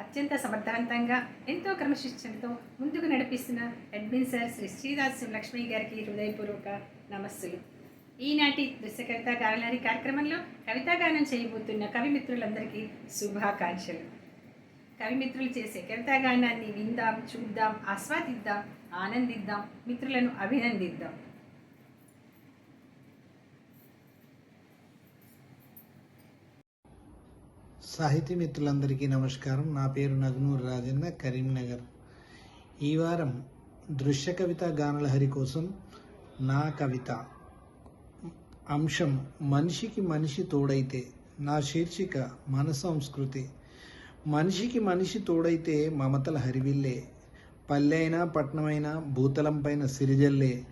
అత్యంత సమర్థవంతంగా ఎంతో క్రమశిక్షణతో ముందుకు నడిపిస్తున్న అడ్మిన్ సార్ శ్రీ శ్రీదాస్యం లక్ష్మీ గారికి హృదయపూర్వక నమస్సులు. ఈనాటి దృశ్య కవిత గానలహరి కార్యక్రమంలో కవితాగానం చేయబోతున్న కవిమిత్రులందరికీ శుభాకాంక్షలు. కవిమిత్రులు చేసే కవితాగానాన్ని విందాం చూద్దాం ఆస్వాదిద్దాం ఆనందిద్దాం మిత్రులను అభినందిద్దాం. సాహితీ మిత్రులందరికీ నమస్కారం. నా పేరు నగ్నూర్ రాజన్న కరీంనగర్. ఈ వారం దృశ్య కవిత గానలహరి కోసం నా కవిత అంశం మనిషికి మనిషి తోడైతే నా శీర్షిక మన సంస్కృతి. మనిషికి మనిషి తోడైతే మమతల హరివిల్లే. పల్లె అయినా పట్నమైనా భూతలంపైన సిరిజల్లే.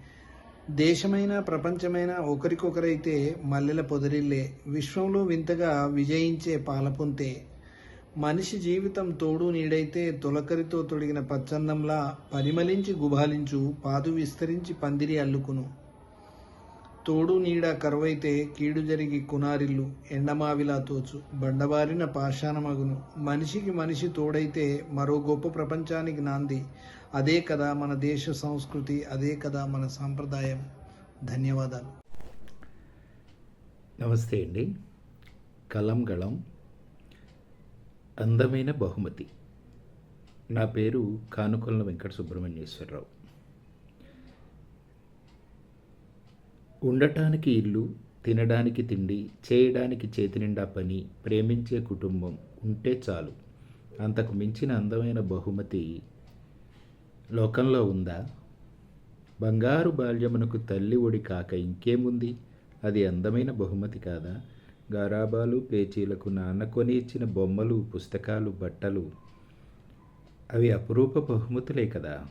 దేశమైన ప్రపంచమైన ఒకరికొకరైతే మల్లెల పొదరిల్లే విశ్వంలో వింతగా విజయించే పాలపుంతే. మనిషి జీవితం తోడు నీడైతే తొలకరితో తొడిగిన పచ్చందంలా పరిమళించి గుబాలించు పాదు విస్తరించి పందిరి అల్లుకును. తోడు నీడ కరువైతే కీడు జరిగి కునారిల్లు ఎండమావిలా తోచు. బండబారిన పాషాణమగును. మనిషికి మనిషి తోడైతే మరో గొప్ప ప్రపంచానికి నాంది. అదే కదా మన దేశ సంస్కృతి అదే కదా మన సాంప్రదాయం. ధన్యవాదాలు. నమస్తే అండి. కలం గళం అందమైన బహుమతి. నా పేరు కానుకొల్ల వెంకట సుబ్రహ్మణ్యేశ్వరరావు ఉండటానికి ఇల్లు తినడానికి తిండి చేయడానికి చేతి నిండా పని ప్రేమించే కుటుంబం ఉంటే చాలు. అంతకు మించిన అందమైన బహుమతి లోకంలో ఉందా? బంగారు బాల్యమునకు తల్లి ఒడి కాక ఇంకేముంది? అది అందమైన బహుమతి కాదా? గారాబాలు పేచీలకు నాన్న కొని ఇచ్చిన బొమ్మలు పుస్తకాలు బట్టలు అవి అపురూప బహుమతులే కదా?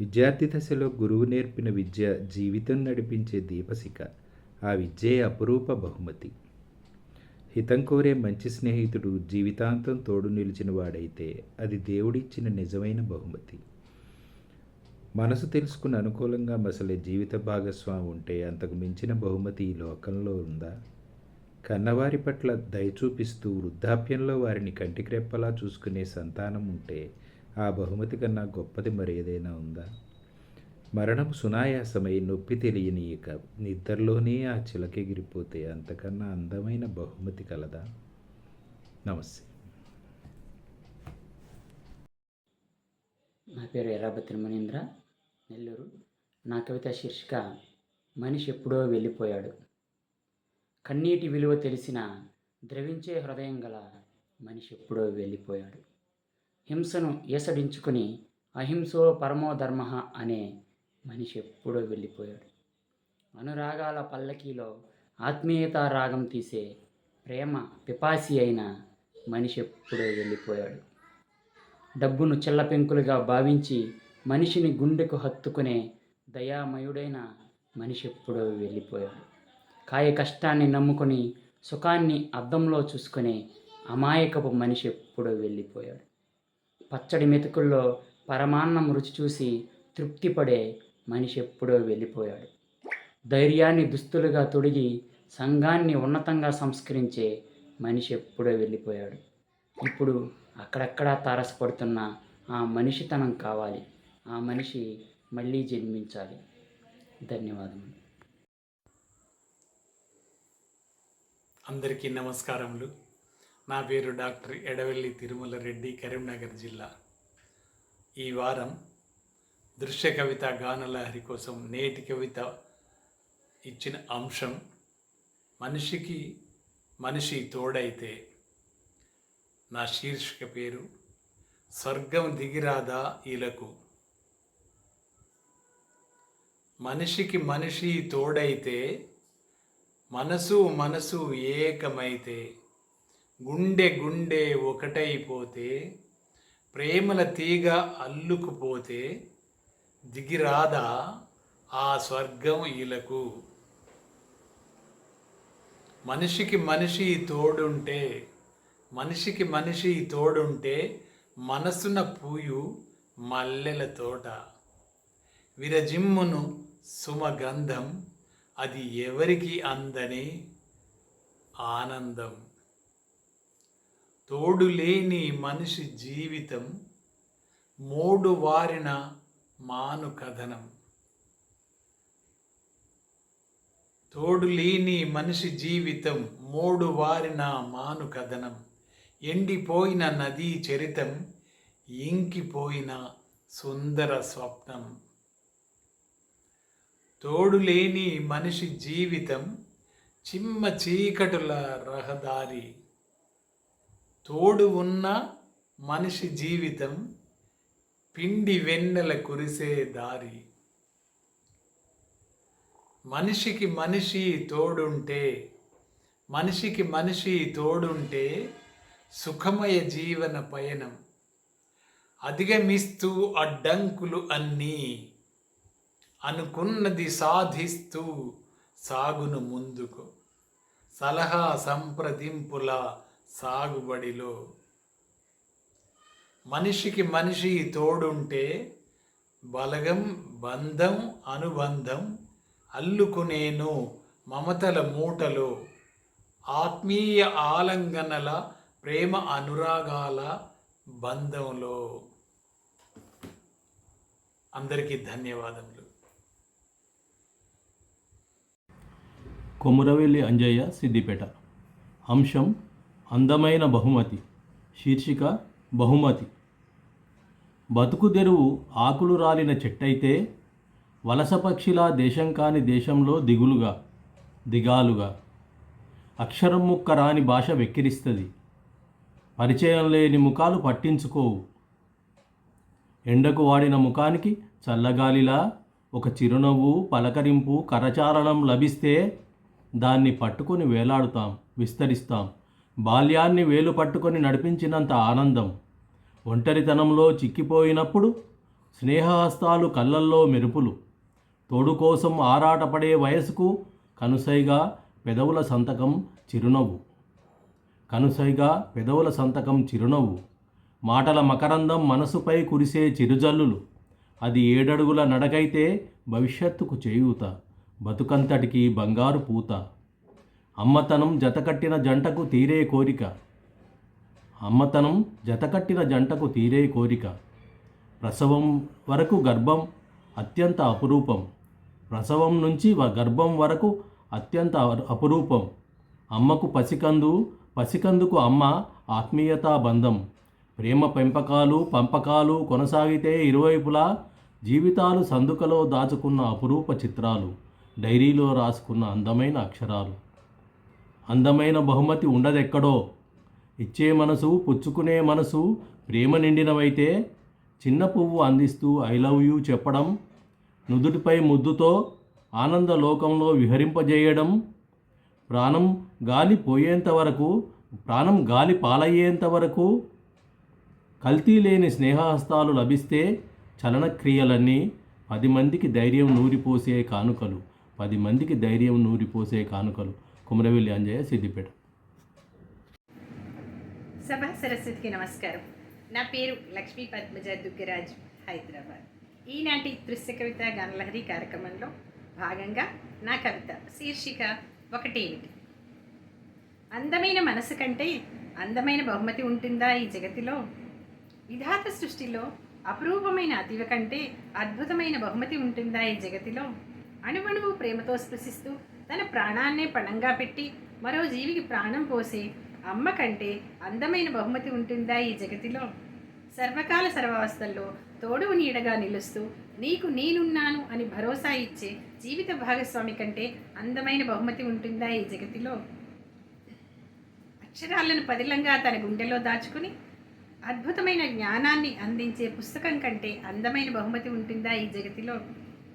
విద్యార్థి దశలో గురువు నేర్పిన విద్య జీవితం నడిపించే దీపశిఖ. ఆ విద్యే అపురూప బహుమతి. హితం కోరే మంచి స్నేహితుడు జీవితాంతం తోడు నిలిచిన వాడైతే అది దేవుడిచ్చిన నిజమైన బహుమతి. మనసు తెలుసుకుని అనుకూలంగా మసలే జీవిత భాగస్వామి ఉంటే అంతకు మించిన బహుమతి ఈ లోకంలో ఉందా? కన్నవారి పట్ల దయ చూపిస్తూ వృద్ధాప్యంలో వారిని కంటికి రెప్పలా చూసుకునే సంతానం ఉంటే ఆ బహుమతి కన్నా గొప్పది మరేదైనా ఉందా? మరణం సునాయాసమై నొప్పి తెలియనీయక నిద్రలోనే ఆ చిలకెగిరిపోతే అంతకన్నా అందమైన బహుమతి కలదా? నమస్తే. నా పేరు ఎర్రాబత్తిన మణీంద్ర నెల్లూరు. నా కవిత శీర్షిక మనిషి ఎప్పుడో వెళ్ళిపోయాడు. కన్నీటి విలువ తెలిసిన ద్రవించే హృదయం గల మనిషి ఎప్పుడో వెళ్ళిపోయాడు. హింసను ఏసడించుకుని అహింసో పరమో ధర్మ అనే మనిషి ఎప్పుడో వెళ్ళిపోయాడు. అనురాగాల పల్లకీలో ఆత్మీయత రాగం తీసే ప్రేమ పిపాసి అయిన మనిషి ఎప్పుడో వెళ్ళిపోయాడు. డబ్బును చిల్లపెంకులుగా భావించి మనిషిని గుండెకు హత్తుకునే దయామయుడైన మనిషి ఎప్పుడో వెళ్ళిపోయాడు. కాయ కష్టాన్ని నమ్ముకొని సుఖాన్ని అద్దంలో చూసుకునే అమాయకపు మనిషి ఎప్పుడో వెళ్ళిపోయాడు. పచ్చడి మెతుకుల్లో పరమాన్నం రుచి చూసి తృప్తిపడే మనిషి ఎప్పుడో వెళ్ళిపోయాడు. ధైర్యాన్ని దుస్తులుగా తొడిగి సంఘాన్ని ఉన్నతంగా సంస్కరించే మనిషి ఎప్పుడో వెళ్ళిపోయాడు. ఇప్పుడు అక్కడక్కడా తారసపడుతున్న ఆ మనిషితనం కావాలి. ఆ మనిషి మళ్ళీ జన్మించాలి. ధన్యవాదములు. అందరికీ నమస్కారములు. నా పేరు డాక్టర్ ఎడవెల్లి తిరుమల రెడ్డి కరీంనగర్ జిల్లా. ఈ వారం దృశ్య కవిత గానలహరి కోసం నేటి కవిత ఇచ్చిన అంశం మనిషికి మనిషి తోడైతే నా శీర్షిక పేరు స్వర్గం దిగిరాదా ఈలకు. మనిషికి మనిషి తోడైతే మనసు మనసు ఏకమైతే గుండె గుండె ఒకటైపోతే ప్రేమల తీగ అల్లుకుపోతే దిగిరాదా ఆ స్వర్గం ఇలకు. మనిషికి మనిషి తోడుంటే మనిషికి మనిషి తోడుంటే మనసున పూయు మల్లెల తోట. విరజిమ్మును సుమగంధం అది ఎవరికి అందని ఆనందం. తోడు లేని మనిషి జీవితం మూడు వారిన మాను కథనం తోడు లేని మనిషి జీవితం మూడు వారిన మాను కథనం ఎండిపోయిన నదీ చరితం ఇంకిపోయిన సుందర స్వప్నం. తోడు లేని మనిషి జీవితం చిమ్మ చీకటుల రహదారి. తోడు ఉన్న మనిషి జీవితం పిండి వెన్నెల కురిసే దారి. మనిషికి మనిషి తోడుంటే మనిషికి మనిషి తోడుంటే సుఖమయ జీవన పయనం. అధిగమిస్తూ అడ్డంకులు అన్నీ అనుకున్నది సాధిస్తూ సాగును ముందుకు. సలహా సంప్రదింపుల సాగుబడిలో. మనిషికి మనిషి తోడుంటే బలగం బంధం అనుబంధం అల్లుకునేను మమతల మూటలో. ఆత్మీయ ఆలంగనల ప్రేమ అనురాగాల బంధంలో. అందరికీ ధన్యవాదములు. కొమురవెల్లి అంజయ్య సిద్దిపేట. అంశం అందమైన బహుమతి శీర్షిక బహుమతి. బతుకు తెరువు ఆకులు రాలిన చెట్టయితే వలస పక్షిలా దేశం కాని దేశంలో దిగులుగా దిగాలుగా. అక్షరం ముక్క రాని భాష వెక్కిరిస్తుంది. పరిచయం లేని ముఖాలు పట్టించుకోవు. ఎండకు వాడిన ముఖానికి చల్లగాలిలా ఒక చిరునవ్వు పలకరింపు కరచాలనం లభిస్తే దాన్ని పట్టుకొని వేలాడుతాం విస్తరిస్తాం. బాల్యాన్ని వేలు పట్టుకొని నడిపించినంత ఆనందం. ఒంటరితనంలో చిక్కిపోయినప్పుడు స్నేహహస్తాలు కళ్ళల్లో మెరుపులు. తోడు కోసం ఆరాటపడే వయసుకు కనుసైగా పెదవుల సంతకం చిరునవ్వు. కనుసైగా పెదవుల సంతకం చిరునవ్వు. మాటల మకరందం మనసుపై కురిసే చిరుజల్లులు. అది ఏడడుగుల నడకైతే భవిష్యత్తుకు చేయూత. బతుకంతటికి బంగారు పూత. అమ్మతనం జతకట్టిన జంటకు తీరే కోరిక. అమ్మతనం జతకట్టిన జంటకు తీరే కోరిక. ప్రసవం వరకు గర్భం అత్యంత అపురూపం. ప్రసవం నుంచి గర్భం వరకు అత్యంత అపురూపం. అమ్మకు పసికందు పసికందుకు అమ్మ ఆత్మీయతా బంధం. ప్రేమ పెంపకాలు పంపకాలు కొనసాగితే ఇరువైపులా జీవితాలు సందుకలో దాచుకున్న అపురూప చిత్రాలు డైరీలో రాసుకున్న అందమైన అక్షరాలు. అందమైన బహుమతి ఉండదెక్కడో? ఇచ్చే మనసు పుచ్చుకునే మనసు ప్రేమ నిండినవైతే చిన్న పువ్వు అందిస్తూ ఐ లవ్ యూ చెప్పడం నుదుటిపై ముద్దుతో ఆనంద లోకంలో విహరింపజేయడం ప్రాణం గాలి పోయేంత వరకు ప్రాణం గాలి పాలయ్యేంత వరకు కల్తీ లేని స్నేహహస్తాలు లభిస్తే చలనక్రియలన్నీ పది మందికి ధైర్యం నూరిపోసే కానుకలు. పది మందికి ధైర్యం నూరిపోసే కానుకలు. కుమరవెల్లి అంజయ్య సిద్దిపేట. సభా సరస్వతికి నమస్కారం. నా పేరు లక్ష్మీ పద్మజ దుగ్గరాజు హైదరాబాద్. ఈనాటి దృశ్య కవిత గణలహరి కార్యక్రమంలో భాగంగా నా కవిత శీర్షిక ఒకటేమిటి? అందమైన మనసు కంటే అందమైన బహుమతి ఉంటుందా ఈ జగతిలో? విధాత సృష్టిలో అపురూపమైన అతివ కంటే అద్భుతమైన బహుమతి ఉంటుందా ఈ జగతిలో? అణువణువు ప్రేమతో స్పృశిస్తూ తన ప్రాణాన్నే పణంగా పెట్టి మరో జీవికి ప్రాణం పోసే అమ్మ కంటే అందమైన బహుమతి ఉంటుందా ఈ జగతిలో? సర్వకాల సర్వావస్థల్లో తోడు నీడగా నిలుస్తూ నీకు నేనున్నాను అని భరోసా ఇచ్చే జీవిత భాగస్వామి కంటే అందమైన బహుమతి ఉంటుందా ఈ జగతిలో? అక్షరాలను పదిలంగా తన గుండెలో దాచుకుని అద్భుతమైన జ్ఞానాన్ని అందించే పుస్తకం కంటే అందమైన బహుమతి ఉంటుందా ఈ జగతిలో?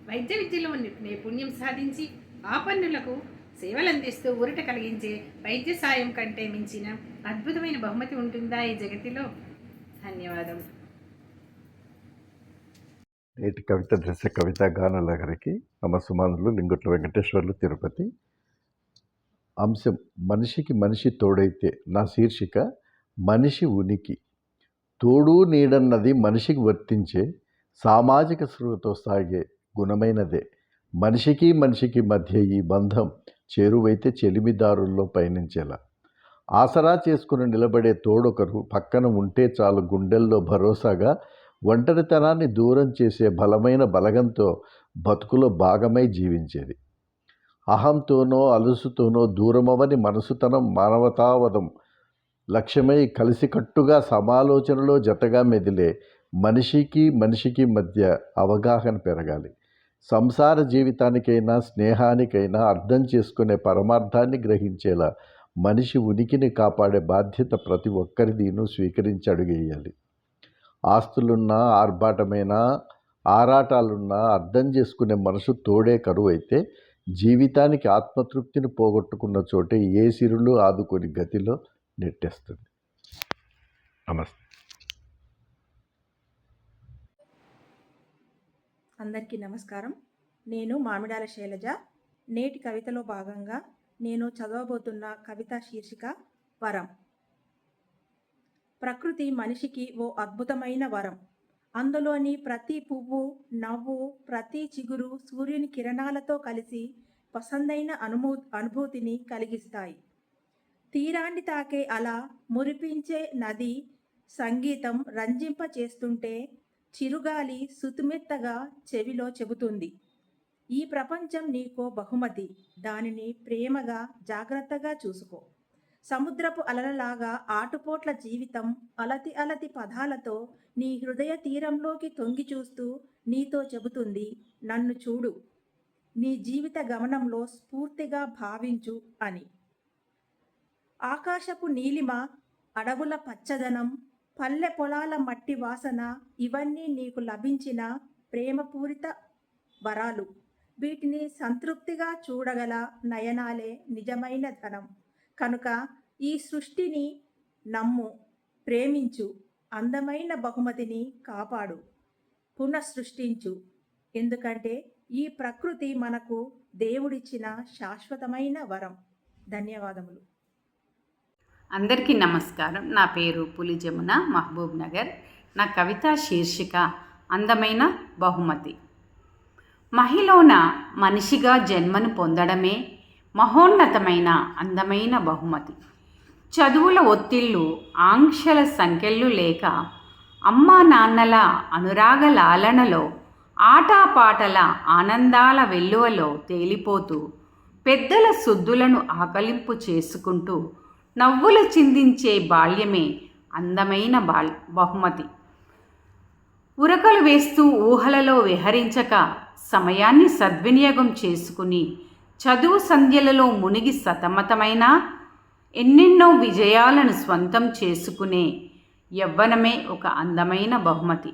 వైద్య విద్యలో నైపుణ్యం సాధించి ఆపన్నులకు సేవలు అందిస్తూ ఊరట కలిగించే వైద్య సాయం కంటే మించిన అద్భుతమైన బహుమతి ఉంటుందా ఈ జగతిలో? ధన్యవాదం. నేటి కవిత దృశ్య కవిత గానలహరికి నమస్సుమానులు లింగుట్ల వెంకటేశ్వర్లు తిరుపతి. అంశం మనిషికి మనిషి తోడైతే నా శీర్షిక మనిషి ఉనికి. తోడు నీడన్నది మనిషికి వర్తించే సామాజిక స్పృహతో సాగే గుణమైనదే. మనిషికి మనిషికి మధ్య ఈ బంధం చేరువైతే చెలిమిదారుల్లో పయనించేలా. ఆసరా చేసుకుని నిలబడే తోడొకరు పక్కన ఉంటే చాలు గుండెల్లో భరోసాగా ఒంటరితనాన్ని దూరం చేసే బలమైన బలగంతో బతుకులో భాగమై జీవించేది. అహంతోనో అలుసుతోనో దూరమవని మనసుతనం మానవతావదం లక్ష్యమై కలిసికట్టుగా సమాలోచనలో జతగా మెదిలే మనిషికి మనిషికి మధ్య అవగాహన పెరగాలి. సంసార జీవితానికైనా స్నేహానికైనా అర్థం చేసుకునే పరమార్థాన్ని గ్రహించేలా మనిషి ఉనికిని కాపాడే బాధ్యత ప్రతి ఒక్కరిదిను స్వీకరించి అడుగేయాలి ఆస్తులున్నా ఆర్భాటమైనా ఆరాటాలున్నా అర్థం చేసుకునే మనసు తోడే కరువు అయితే జీవితానికి ఆత్మతృప్తిని పోగొట్టుకున్న చోటే ఏ సిరులు ఆదుకొని గతిలో నెట్టేస్తుంది. నమస్తే. అందరికీ నమస్కారం. నేను మామిడాల శైలజ. నేటి కవితలో భాగంగా నేను చదవబోతున్న కవిత శీర్షిక వరం. ప్రకృతి మనిషికి ఓ అద్భుతమైన వరం. అందులోని ప్రతి పువ్వు నవ్వు ప్రతి చిగురు సూర్యుని కిరణాలతో కలిసి పసందైన అనుభూ అనుభూతిని కలిగిస్తాయి. తీరాన్ని తాకే అలా మురిపించే నది సంగీతం రంజింప చేస్తుంటే చిరుగాలి సుతుమెత్తగా చెవిలో చెబుతుంది. ఈ ప్రపంచం నీకో బహుమతి. దానిని ప్రేమగా జాగ్రత్తగా చూసుకో. సముద్రపు అలలలాగా ఆటుపోట్ల జీవితం అలతి అలతి పదాలతో నీ హృదయ తీరంలోకి తొంగి చూస్తూ నీతో చెబుతుంది నన్ను చూడు. నీ జీవిత గమనంలో స్ఫూర్తిగా భావించు అని. ఆకాశపు నీలిమ అడవుల పచ్చదనం పల్లె పొలాల మట్టి వాసన ఇవన్నీ నీకు లభించిన ప్రేమపూరిత వరాలు. వీటిని సంతృప్తిగా చూడగల నయనాలే నిజమైన ధనం. కనుక ఈ సృష్టిని నమ్ము ప్రేమించు అందమైన బహుమతిని కాపాడు పునఃసృష్టించు. ఎందుకంటే ఈ ప్రకృతి మనకు దేవుడిచ్చిన శాశ్వతమైన వరం. ధన్యవాదములు. అందరికీ నమస్కారం. నా పేరు పులి జమున మహబూబ్ నగర్ నా కవిత శీర్షిక అందమైన బహుమతి. మహిళన మనిషిగా జన్మను పొందడమే మహోన్నతమైన అందమైన బహుమతి. చదువుల ఒత్తిళ్ళు ఆంక్షల సంఖ్యలు లేక అమ్మా నాన్నల అనురాగ లాలనలో ఆటాపాటల ఆనందాల వెల్లువలో తేలిపోతూ పెద్దల సుద్దులను ఆకలింపు చేసుకుంటూ నవ్వులు చిందించే బాల్యమే అందమైన బాల్ బహుమతి. ఉరకలు వేస్తూ ఊహలలో విహరించక సమయాన్ని సద్వినియోగం చేసుకుని చదువు సంధ్యలలో మునిగి సతమతమైన ఎన్నెన్నో విజయాలను స్వంతం చేసుకునే యవ్వనమే ఒక అందమైన బహుమతి.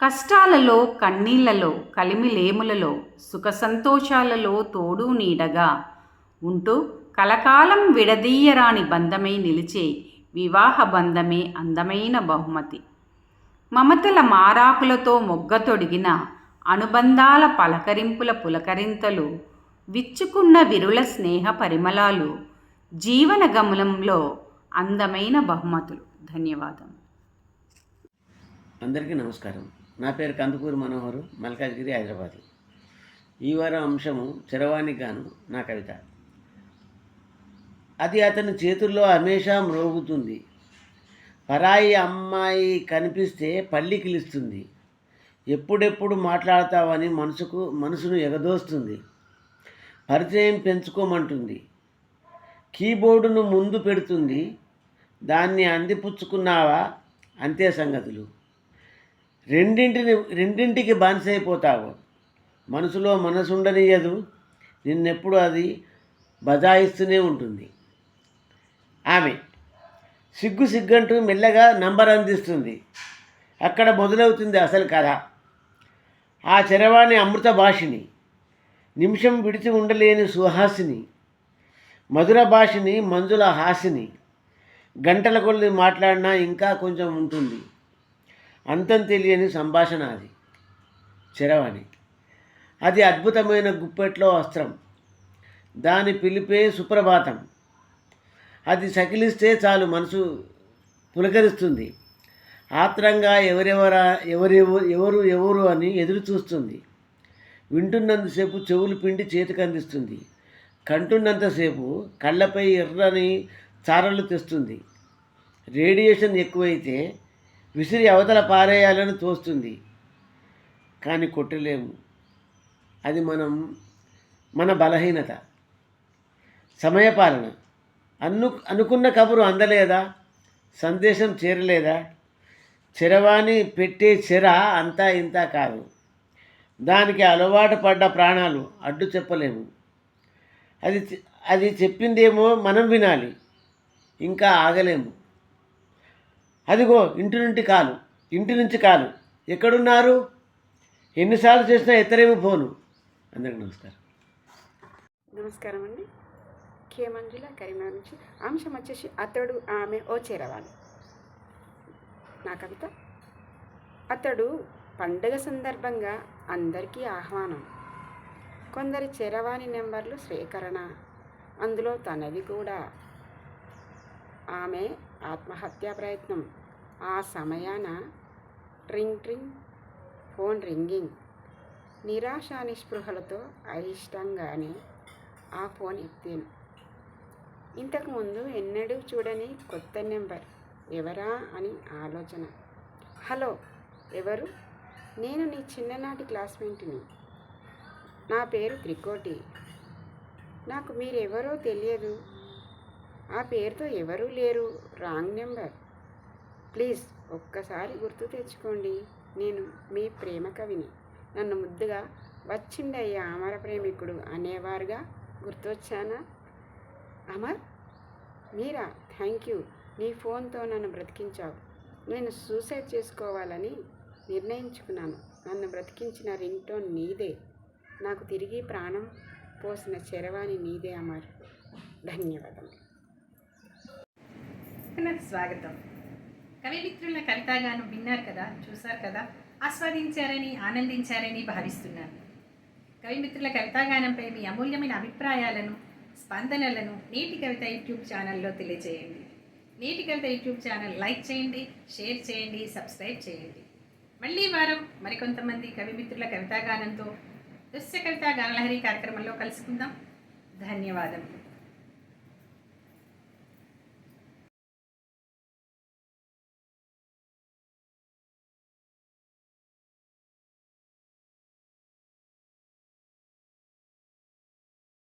కష్టాలలో కన్నీళ్ళలో కలిమిలేములలో సుఖ సంతోషాలలో తోడు నీడగా ఉంటూ కలకాలం విడదీయరాని బంధమై నిలిచే వివాహ బంధమే అందమైన బహుమతి. మమతల మారాకులతో మొగ్గతొడిగిన అనుబంధాల పలకరింపుల పులకరింతలు విచ్చుకున్న విరుల స్నేహ పరిమళాలు జీవన గమనంలో అందమైన బహుమతులు. ధన్యవాదం. అందరికీ నమస్కారం. నా పేరు కందుకూరి మనోహరు మల్కాజ్గిరి హైదరాబాద్. ఈ వారం అంశము చరవాణికి గాను నా కవిత. అది అతని చేతుల్లో హమేషా మ్రోగుతుంది పరాయి అమ్మాయి కనిపిస్తే పల్లికిలిస్తుంది ఎప్పుడెప్పుడు మాట్లాడతావని మనసుకు మనసును ఎగదోస్తుంది. పరిచయం పెంచుకోమంటుంది. కీబోర్డును ముందు పెడుతుంది. దాన్ని అందిపుచ్చుకున్నావా? అంతే సంగతులు. రెండింటిని రెండింటికి బానిసైపోతావు. మనసులో మనసుండనియదు నిన్నెప్పుడు అది బజాయిస్తూనే ఉంటుంది. ఆమె. సిగ్గు సిగ్గంటూ మెల్లగా నంబర్ అందిస్తుంది. అక్కడ మొదలవుతుంది అసలు కథ. ఆ చరవాణి అమృత భాషిని నిమిషం విడిచి ఉండలేని సుహాసిని. మధుర భాషిని మంజుల హాసిని. గంటల కొద్ది మాట్లాడినా ఇంకా కొంచెం ఉంటుంది. అంతం తెలియని సంభాషణ అది. చరవాణి. అది అద్భుతమైన గుప్పెట్లో అస్త్రం. దాని పిలిపే సుప్రభాతం. అది సకిలిస్తే చాలు మనసు పులకరిస్తుంది. ఆత్రంగా ఎవరెవరా ఎవరెవరు ఎవరు ఎవరు అని ఎదురు చూస్తుంది. వింటున్నంతసేపు చెవులు పిండి చేతికి అందిస్తుంది కంటున్నంతసేపు కళ్ళపై ఎర్రని చారలు తెస్తుంది. రేడియేషన్ ఎక్కువైతే విసిరి అవతల పారేయాలని తోస్తుంది. కానీ కొట్టలేము. అది మనం మన బలహీనత. సమయపాలన. అను అనుకున్న కబురు అందలేదా? సందేశం చేరలేదా? చెరవాణి పెట్టే చెర అంతా ఇంత కాదు. దానికి అలవాటు పడ్డ ప్రాణాలు అడ్డు చెప్పలేము అది అది చెప్పిందేమో మనం వినాలి. ఇంకా ఆగలేము. అదిగో ఇంటి నుండి కాలు ఇంటి నుంచి కాలు. ఎక్కడున్నారు? ఎన్నిసార్లు చేసినా ఎత్తరేమి ఫోను. అందరికి నమస్కారం. నమస్కారం అండి కే మంజుల కరీంనగర్ నుంచి అంశం వచ్చేసి అతడు ఆమె ఓ చేరవాలి నా కవిత అతడు పండగ సందర్భంగా అందరికీ ఆహ్వానం. కొందరి చెరవాణి నెంబర్లు స్వీకరణ అందులో తనది కూడా. ఆమె ఆత్మహత్యా ప్రయత్నం ఆ సమయాన ట్రింగ్ ట్రింగ్ ఫోన్ రింగింగ్ నిరాశ నిస్పృహలతో అయిష్టంగానే ఆ ఫోన్ ఎత్తాను. ఇంతకుముందు ఎన్నడూ చూడని కొత్త నెంబర్ ఎవరా అని ఆలోచన. హలో ఎవరు? నేను నీ చిన్ననాటి క్లాస్మేట్ని. నా పేరు త్రికోటి. నాకు మీరెవరో తెలియదు. ఆ పేరుతో ఎవరూ లేరు. Wrong number. ప్లీజ్ ఒక్కసారి గుర్తు తెచ్చుకోండి. నేను మీ ప్రేమ కవిని. నన్ను ముద్దుగా వచ్చిండయ్యా అమర ప్రేమికుడు అనేవారుగా గుర్తొచ్చానా? అమర్ మీరా థ్యాంక్ యూ. నీ ఫోన్తో నన్ను బ్రతికించావు. నేను సూసైడ్ చేసుకోవాలని నిర్ణయించుకున్నాను. నన్ను బ్రతికించిన రింగ్ టోన్ నీదే. నాకు తిరిగి ప్రాణం పోసిన చరవాణి నీదే అమర్. ధన్యవాదం స్వాగతం. కవి మిత్రుల కవితాగానం విన్నారు కదా చూశారు కదా? ఆస్వాదించారని ఆనందించారని భావిస్తున్నాను కవి మిత్రుల కవితాగానంపై మీ అమూల్యమైన అభిప్రాయాలను స్పందనలను నీటి కవిత యూట్యూబ్ ఛానల్లో తెలియజేయండి. నీటి కవిత యూట్యూబ్ ఛానల్ లైక్ చేయండి షేర్ చేయండి సబ్స్క్రైబ్ చేయండి. మళ్ళీ వారం మరికొంతమంది కవిమిత్రుల కవితాగానంతో దృశ్య కవితా గానలహరి కార్యక్రమంలో కలుసుకుందాం. ధన్యవాదములు.